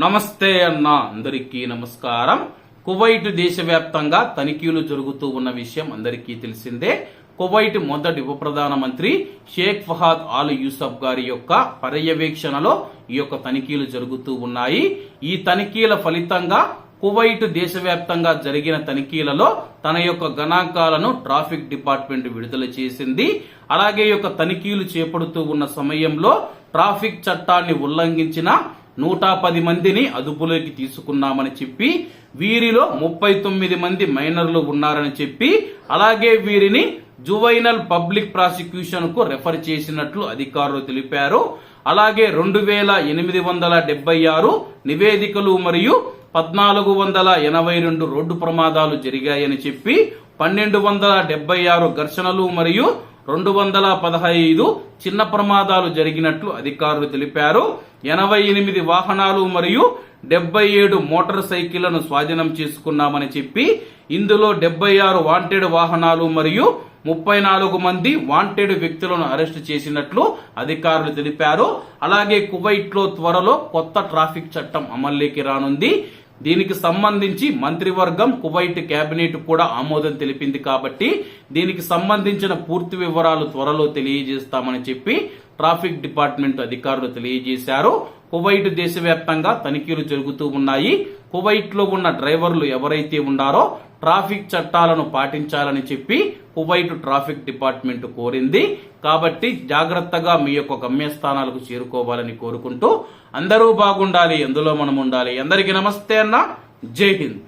నమస్తే అన్న అందరికీ నమస్కారం. కువైట్ దేశవ్యాప్తంగా తనిఖీలు జరుగుతూ ఉన్న విషయం అందరికీ తెలిసిందే. కువైట్ మొదటి ఉప ప్రధానమంత్రి షేక్ ఫహాద్ ఆల్ యూసఫ్ గారి యొక్క పర్యవేక్షణలో ఈ యొక్క తనిఖీలు జరుగుతూ ఉన్నాయి. ఈ తనిఖీల ఫలితంగా కువైట్ దేశవ్యాప్తంగా జరిగిన తనిఖీలలో తన యొక్క గణాంకాలను ట్రాఫిక్ డిపార్ట్మెంట్ విడుదల చేసింది. అలాగే ఈ యొక్క తనిఖీలు చేపడుతూ ఉన్న సమయంలో ట్రాఫిక్ చట్టాన్ని ఉల్లంఘించిన నూట పది మందిని అదుపులోకి తీసుకున్నామని చెప్పి వీరిలో ముప్పై తొమ్మిది మంది మైనర్లు ఉన్నారని చెప్పి అలాగే వీరిని జువైనల్ పబ్లిక్ ప్రాసిక్యూషన్కు రెఫర్ చేసినట్లు అధికారులు తెలిపారు. అలాగే రెండు వేల ఎనిమిది వందల డెబ్బై ఆరు నివేదికలు మరియు పద్నాలుగు వందల ఎనభై రెండు రోడ్డు ప్రమాదాలు జరిగాయని చెప్పి పన్నెండు వందల డెబ్బై ఆరు ఘర్షణలు మరియు రెండు వందల పదహైదు చిన్న ప్రమాదాలు జరిగినట్లు అధికారులు తెలిపారు. ఎనభై ఎనిమిది వాహనాలు మరియు డెబ్బై ఏడు మోటార్ సైకిళ్ళను స్వాధీనం చేసుకున్నామని చెప్పి ఇందులో డెబ్బై ఆరు వాంటెడ్ వాహనాలు మరియు ముప్పై నాలుగు మంది వాంటెడ్ వ్యక్తులను అరెస్టు చేసినట్లు అధికారులు తెలిపారు. అలాగే కువైట్లో త్వరలో కొత్త ట్రాఫిక్ చట్టం అమల్లోకి రానుంది. దీనికి సంబంధించి మంత్రివర్గం కువైట్ కేబినెట్ కూడా ఆమోదం తెలిపింది కాబట్టి దీనికి సంబంధించిన పూర్తి వివరాలు త్వరలో తెలియజేస్తామని చెప్పి ట్రాఫిక్ డిపార్ట్మెంట్ అధికారులు తెలియజేశారు. కువైట్ దేశవ్యాప్తంగా తనిఖీలు జరుగుతూ ఉన్నాయి. కువైట్లో ఉన్న డ్రైవర్లు ఎవరైతే ఉన్నారో ట్రాఫిక్ చట్టాలను పాటించాలని చెప్పి కువైట్ ట్రాఫిక్ డిపార్ట్మెంట్ కోరింది. కాబట్టి జాగ్రత్తగా మీ యొక్క గమ్యస్థానాలకు చేరుకోవాలని కోరుకుంటూ అందరూ బాగుండాలి ఎందులో మనం ఉండాలి. అందరికీ నమస్తే అన్న. జై హింద్.